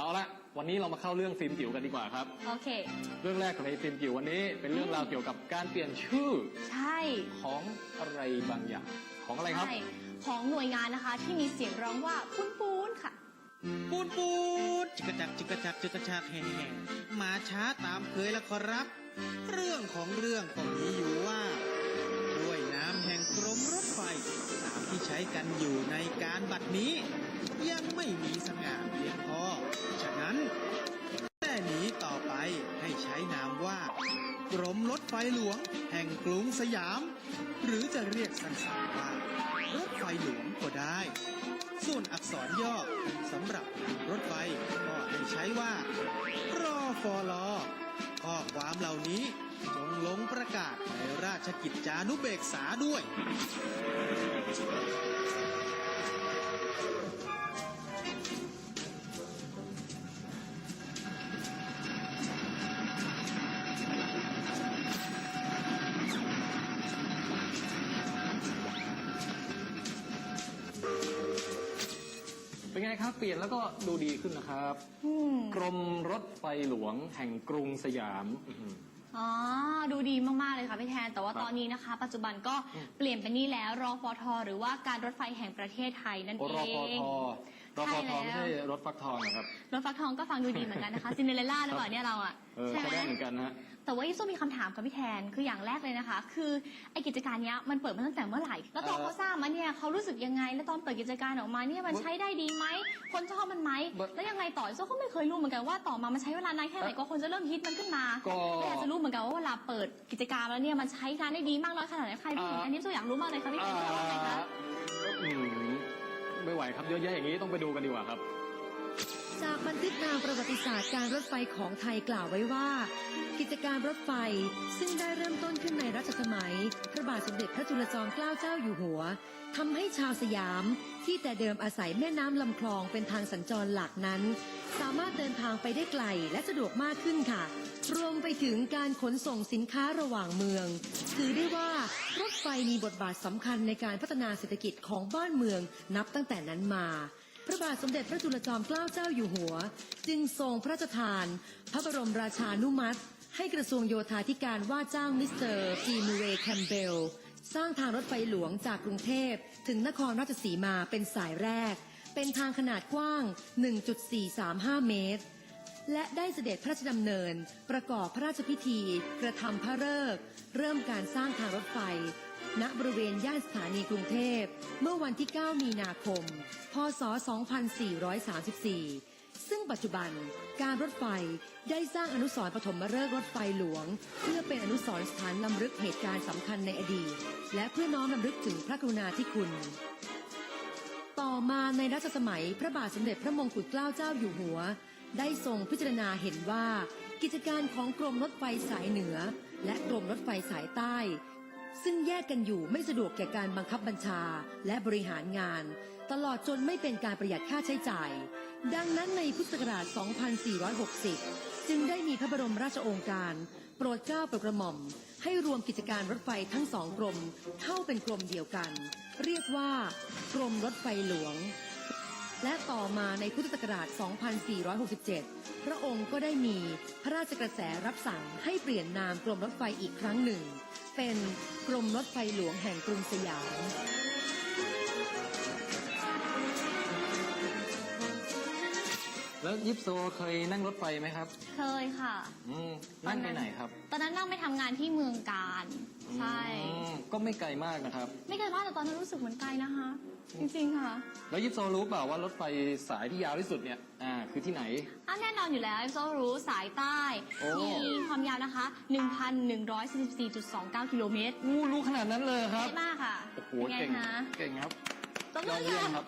เอาละวันนี้เรามาเข้าเรื่องฟิล์มจิ๋วกันดีกว่าครับ โอเค เรื่องแรกของในฟิล์มจิ๋ววันนี้ เป็นเรื่องราวเกี่ยวกับการเปลี่ยนชื่อใช่ของอะไรบางอย่างของอะไรครับ ใช่ของหน่วยงานนะคะที่มีเสียงร้องว่าปุ้นปูนค่ะ ปูนปูนจิกกะจักจิกกะจักจิกกะจักแห่แห่มาช้าตามเคยแล้วขอรับ เรื่องของเรื่องก็มีอยู่ว่า ด้วยน้ำแห่งกรมรถไฟตามที่ใช้กันอยู่ในการบัดนี้ ยังไม่มีสง่าเพียงพอ ฉะนั้นแต่นี้ต่อไปให้ใช้นามว่ากรมรถไฟหลวง แห่งกรุงสยาม หรือจะเรียกสั้นๆว่ารถไฟหลวงก็ได้ ส่วนอักษรย่อสำหรับรถไฟก็ให้ใช้ว่ารอฟอลอข้อความเหล่านี้จงลงประกาศ ชกิจจานุเบกษาด้วย เป็นไงครับ เปลี่ยนแล้วก็ดูดีขึ้นนะครับอืมกรมรถไฟหลวงแห่งกรุงสยาม อ๋อ ดูดีมาก ๆ เลยค่ะพี่แทน แต่ว่าครับตอนนี้นะคะ ปัจจุบันก็เปลี่ยนเป็นนี่แล้วรอฟทหรือว่าการรถไฟแห่งประเทศไทยนั่นโอเอรอฟงท รอฟใช่ทแล้วไม่ใช่รถฟักทองนะครับ รถฟักทองก็ฟังดูดีเหมือนกันนะคะซินเดอเรลล่าหรือเปล่าเนี่ยเราอะเออใช่ใช้ไหมได้เหมือนกันนะฮะ แต่ว่ายิโซมีคำถามกับพี่แทนคืออย่างแรกเลยนะคะ คือไอกิจการเนี้ยมันเปิดมาตั้งแต่เมื่อไหร่ แล้วตอนเอ่อเขาสร้างมาเนี่ยเขารู้สึกยังไง แล้วตอนเปิดกิจการออกมาเนี่ยมันใช้ได้ดีไหมคนชอบมันไหมเอ่อแล้วยังไงต่อยิโซก็ไม่เคยรู้เหมือนกันว่าต่อมามันใช้เวลานานแค่ไหนเอ่อก็คนจะเริ่มฮิตมันขึ้นมาก็ก็อยากจะรู้เหมือนกันว่าเวลาเปิดกิจการแล้วเนี่ยมันใช้งานได้ดีมากน้อยขนาดไหนใครพี่อ่าอันนี้ยิโซอยากรู้มากเลยค่ะพี่แทนคิดว่าไงคะ อืม ไม่ไหวครับเยอะแยะอย่างนี้ต้องไปดูกันดีกว่าครับ จากบันทึกทางประวัติศาสตร์การรถไฟของไทยกล่าวไว้ว่า กิจการรถไฟซึ่งได้เริ่มต้นขึ้นในรัชสมัย พระบาทสมเด็จพระจุลจอมเกล้าเจ้าอยู่หัวทำให้ชาวสยาม ที่แต่เดิมอาศัยแม่น้ำลำคลองเป็นทางสัญจรหลักนั้น สามารถเดินทางไปได้ไกลและสะดวกมากขึ้นค่ะ รวมไปถึงการขนส่งสินค้าระหว่างเมือง ถือได้ว่า ไฟมีบทบาทสำคัญในการพัฒนาเศรษฐกิจของบ้านเมืองนับตั้งแต่นั้นมา พระบาทสมเด็จพระจุลจอมเกล้าเจ้าอยู่หัว จึงทรงพระราชทาน พระบรมราชานุมัติ ให้กระทรวงโยธาธิการว่าจ้างมิสเตอร์จีมูเรย์แคมเบลสร้างทางรถไฟหลวงจากกรุงเทพ ถึงนครราชสีมาเป็นสายแรก เป็นทางขนาดกว้าง 1.435 เมตร และได้เสด็จพระราชดำเนิน ประกอบพระราชพิธี กระทำพระฤกษ์เริ่มการสร้างทางรถไฟ ณบริเวณย่านสถานีกรุงเทพ เมื่อวันที่ 9 มีนาคม พศ 2434 ซึ่งปัจจุบันการรถไฟได้สร้างอนุสรณ์ปฐมฤกษ์รถไฟหลวง เพื่อเป็นอนุสรณ์สถานลำลึกเหตุการณ์สำคัญในอดีต และเพื่อน้อมลำลึกถึงพระกรุณาธิคุณ ต่อมาในรัชสมัยพระบาทสมเด็จพระมงกุฎเกล้าเจ้าอยู่หัว ได้ทรงพิจารณาเห็นว่า กิจการของกรมรถไฟสายเหนือ และกรมรถไฟสายใต้ ซึ่งแยกกันอยู่ไม่สะดวกแก่การบังคับบัญชาและบริหารงาน ตลอดจนไม่เป็นการประหยัดค่าใช้จ่าย ดังนั้นในพุทธศักราช 2460 จึงได้มีพระบรมราชโองการ โปรดเกล้าโปรดกระหม่อม ให้รวมกิจการรถไฟทั้งสองกรมเข้าเป็นกรมเดียวกัน เรียกว่ากรมรถไฟหลวง และต่อมาในพุทธศักราช 2467 พระองค์ก็ได้มีพระราชกระแสรับสั่งให้เปลี่ยนนามกรมรถไฟอีกครั้งหนึ่ง เป็นกรมรถไฟหลวงแห่งกรุงสยาม ยิปโซเคยนั่งรถไฟไหมครับ เคยค่ะ อืมนั่งไปไหนครับ ตอนนั้นนั่งไปทำงานที่เมืองการ ใช่ อืมก็ไม่ไกลมากนะครับ ไม่ไกลมากแต่ตอนนั้นรู้สึกเหมือนไกลนะคะ จริงๆค่ะแล้วยิปโซรู้เปล่าว่ารถไฟสายที่ยาวที่สุดเนี่ย อ่า คือที่ไหน อะแน่นอนอยู่แล้วโซรู้สายใต้ โอ้ มีความยาวนะคะ 1,144.29 กิโลเมตรอู้รู้ขนาดนั้นเลยครับ เยอะมากค่ะโอ้โหเป็นไงเก่ง คะเก่งครับ ตบยมือดเยี่ยมค่ะ ครับ